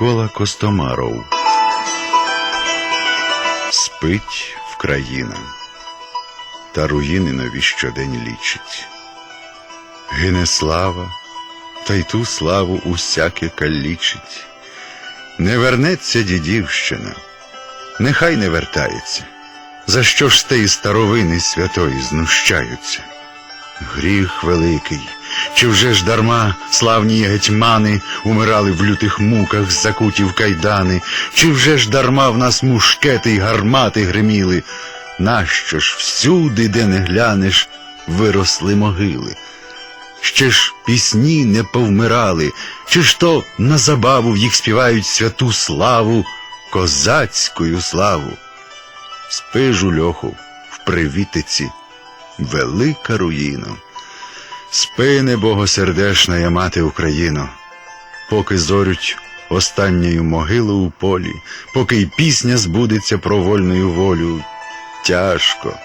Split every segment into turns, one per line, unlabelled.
Микола Костомаров Спить Вкраїна, та руїни нові щодень лічить. Гине слава, та й ту славу усяке калічить. Не вернеться дідівщина, нехай не вертається. За що ж з теї старовини святої знущаються? Гріх великий, чи вже ж дарма славні гетьмани умирали в лютих муках, закуті в кайдани, чи вже ж дарма в нас мушкети й гармати гриміли? Нащо ж всюди, де не глянеш, виросли могили? Ще ж пісні не повмирали, чи ж то на забаву в їх співають святу славу, козацькою славу? Спи, жульоху, в привітиці, велика руїна. Спи, небогосердешна я мати Україно, поки зорють останньою могилу у полі, поки й пісня збудеться про вольною волю. Тяжко.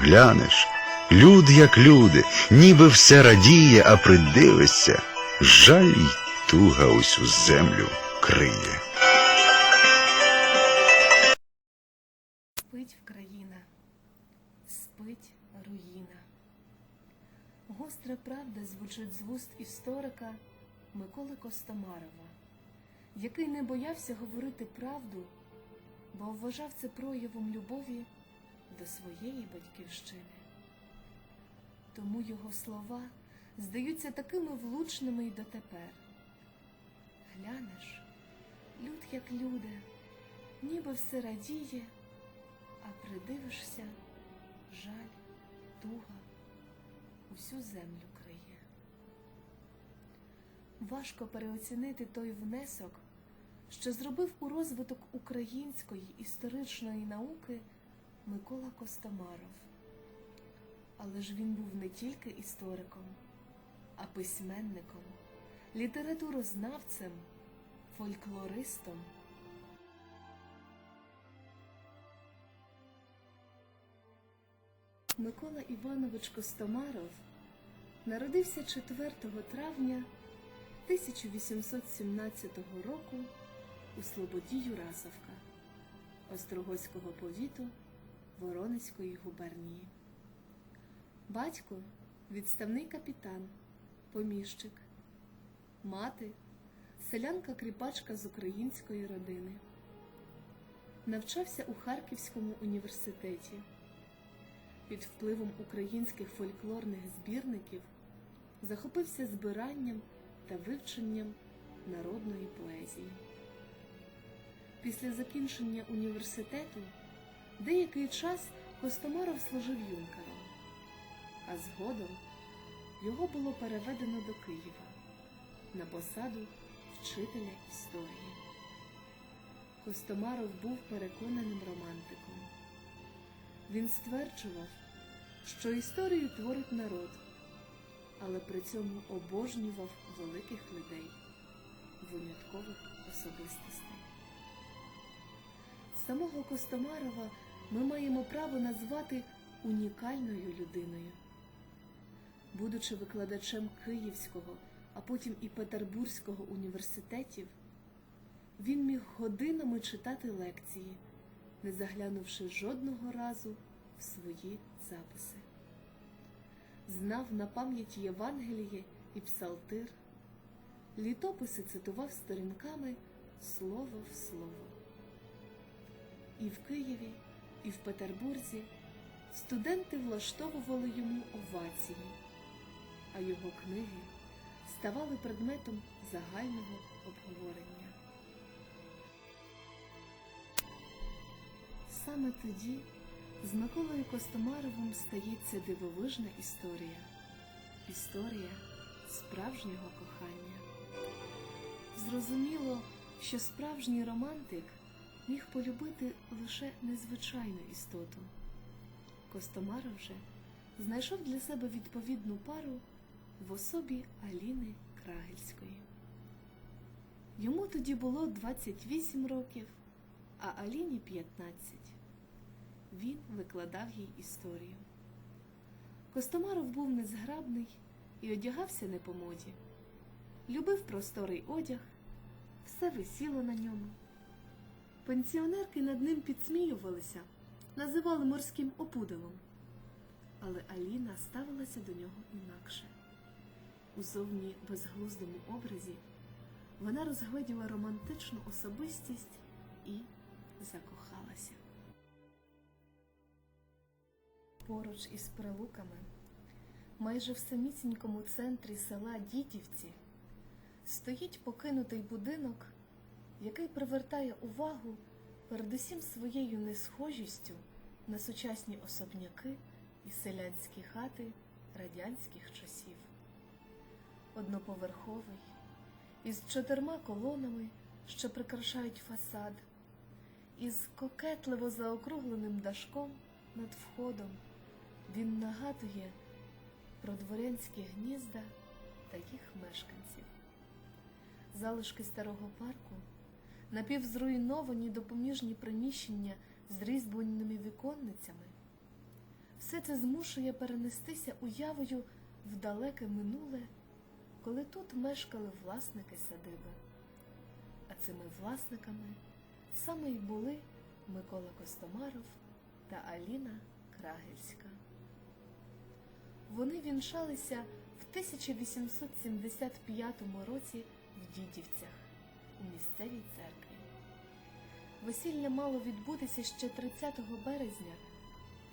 Глянеш, люд як люди, ніби все радіє, а придивишся, жаль й туга усю землю криє.
Звучить з вуст історика Миколи Костомарова, який не боявся говорити правду, бо вважав це проявом любові до своєї батьківщини. Тому його слова здаються такими влучними й дотепер. Глянеш, люд як люди, ніби все радіє, а придивишся, жаль, туга усю землю криє. Важко переоцінити той внесок, що зробив у розвиток української історичної науки Микола Костомаров. Але ж він був не тільки істориком, а письменником, літературознавцем, фольклористом. Микола Іванович Костомаров народився 4 травня 1817 року у Слободі Юрасовка Острогоського повіту Воронезької губернії. Батько відставний капітан, поміщик, мати селянка-кріпачка з української родини. Навчався у Харківському університеті під впливом українських фольклорних збірників захопився збиранням та вивченням народної поезії. Після закінчення університету деякий час Костомаров служив юнкером, а згодом його було переведено до Києва на посаду вчителя історії. Костомаров був переконаним романтиком. Він стверджував, що історію творить народ, але при цьому обожнював великих людей, виняткових особистостей. Самого Костомарова ми маємо право назвати унікальною людиною. Будучи викладачем Київського, а потім і Петербурзького університетів, він міг годинами читати лекції не заглянувши жодного разу в свої записи. Знав на пам'ять Євангеліє і Псалтир, літописи цитував сторінками слово в слово. І в Києві, і в Петербурзі студенти влаштовували йому овації, а його книги ставали предметом загального обговорення. Саме тоді з Миколою Костомаровим стається дивовижна історія. Історія справжнього кохання. Зрозуміло, що справжній романтик міг полюбити лише незвичайну істоту. Костомаров же знайшов для себе відповідну пару в особі Аліни Крагельської. Йому тоді було 28 років, а Аліні 15 він викладав їй історію. Костомаров був незграбний і одягався не по моді. Любив просторий одяг, все висіло на ньому. Пенсіонерки над ним підсміювалися, називали морським опудалом. Але Аліна ставилася до нього інакше. У зовні безглуздому образі вона розгледіла романтичну особистість і закохалася. Поруч із прилуками, майже в самісінькому центрі села Дідівці, стоїть покинутий будинок, який привертає увагу передусім своєю несхожістю на сучасні особняки і селянські хати радянських часів. Одноповерховий, із чотирма колонами, що прикрашають фасад, із кокетливо заокругленим дашком над входом, він нагадує про дворянські гнізда та їх мешканців. Залишки старого парку, напівзруйновані допоміжні приміщення з різьбленими віконницями, все це змушує перенестися уявою в далеке минуле, коли тут мешкали власники садиби. А цими власниками саме й були Микола Костомаров та Аліна Крагельська. Вони вінчалися в 1875 році в Дідівцях у місцевій церкві. Весілля мало відбутися ще 30 березня,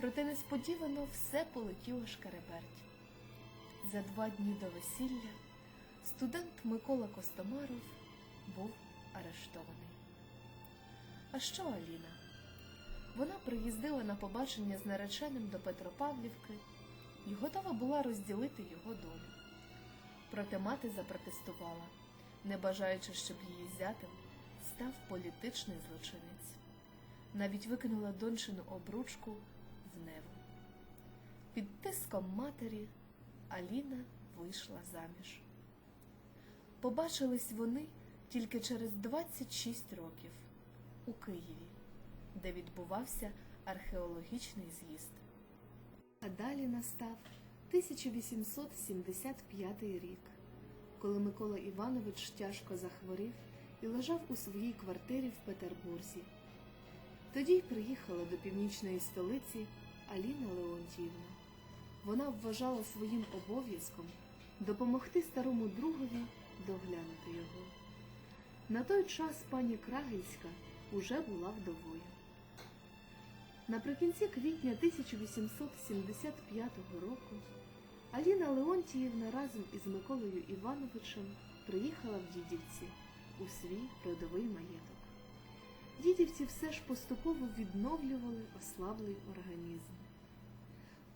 проте несподівано все полетіло шкереберть. За два дні до весілля студент Микола Костомаров був арештований. А що Аліна? Вона приїздила на побачення з нареченим до Петропавлівки і готова була розділити його долю. Проте мати запротестувала, не бажаючи, щоб її зятем став політичний злочинець. Навіть викинула дончину обручку в неву. Під тиском матері Аліна вийшла заміж. Побачились вони тільки через 26 років у Києві, де відбувався археологічний з'їзд. А далі настав 1875 рік, коли Микола Іванович тяжко захворів і лежав у своїй квартирі в Петербурзі. Тоді й приїхала до північної столиці Аліна Леонтіївна. Вона вважала своїм обов'язком допомогти старому другові доглянути його. На той час пані Крагельська уже була вдовою. Наприкінці квітня 1875 року Аліна Леонтіївна разом із Миколою Івановичем приїхала в Дідівці у свій родовий маєток. Дідівці все ж поступово відновлювали ослаблий організм.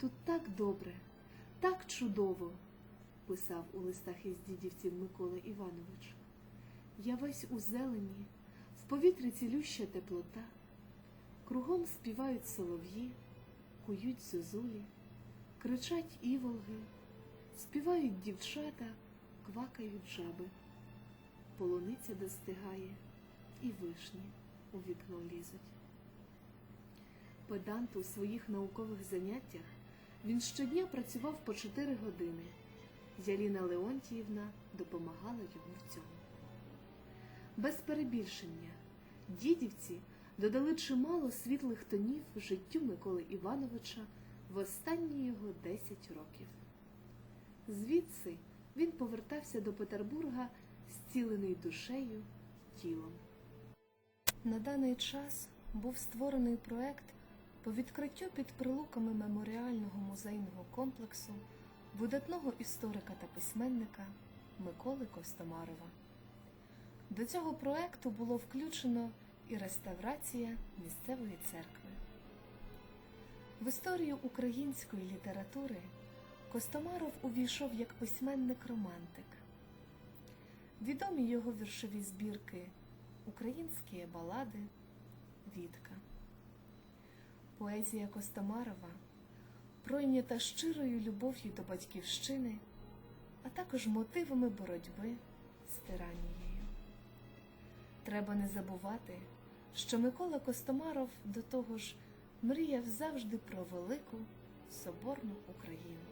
Тут так добре, так чудово, писав у листах із дідівців Микола Іванович. Я весь у зелені, в повітрі цілюща теплота. Кругом співають солов'ї, кують зозулі, кричать іволги, співають дівчата, квакають жаби. Полуниця достигає, і вишні у вікно лізуть. Педант у своїх наукових заняттях він щодня працював по чотири години. Яліна Леонтіївна допомагала йому в цьому. Без перебільшення, дідівці додали чимало світлих тонів життю Миколи Івановича в останні його 10 років. Звідси він повертався до Петербурга зцілений душею тілом. На даний час був створений проект по відкриттю під прилуками меморіального музейного комплексу видатного історика та письменника Миколи Костомарова. До цього проекту було включено і реставрація місцевої церкви. В історію української літератури Костомаров увійшов як письменник-романтик. Відомі його віршові збірки Українські балади, Відка. Поезія Костомарова пройнята щирою любов'ю до батьківщини, а також мотивами боротьби з тиранією. Треба не забувати, що Микола Костомаров до того ж мріяв завжди про велику соборну Україну.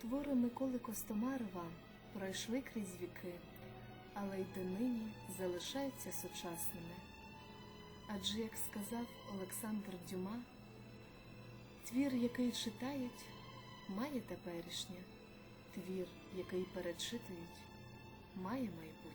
Твори Миколи Костомарова пройшли крізь віки, але й донині залишаються сучасними. Адже, як сказав Олександр Дюма, твір, який читають, має теперішнє, твір, який перечитують, має майбутнє.